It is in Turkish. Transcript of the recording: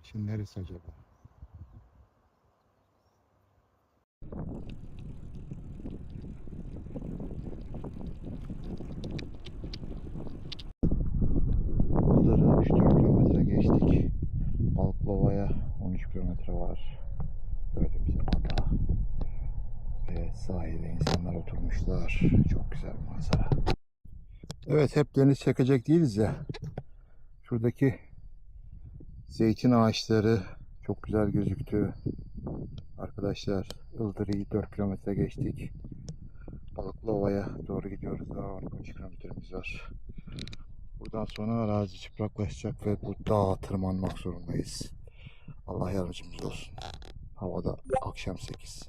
Karşı neresi acaba? Iğdır'ı 3-4 kilometre geçtik. Balıklıova'ya 13 kilometre var. Gördüğümüz ada ve sahilde insanlar oturmuşlar. Çok güzel bir manzara. Evet hep deniz çekecek değiliz ya. Şuradaki zeytin ağaçları çok güzel gözüktü. Arkadaşlar Ildırı'yı 4 kilometre geçtik. Balıklıova'ya doğru gidiyoruz. Daha 12 kilometremiz var. Buradan sonra arazi çıplaklaşacak ve bu dağa tırmanmak zorundayız. Allah yardımcımız olsun. Havada akşam 8.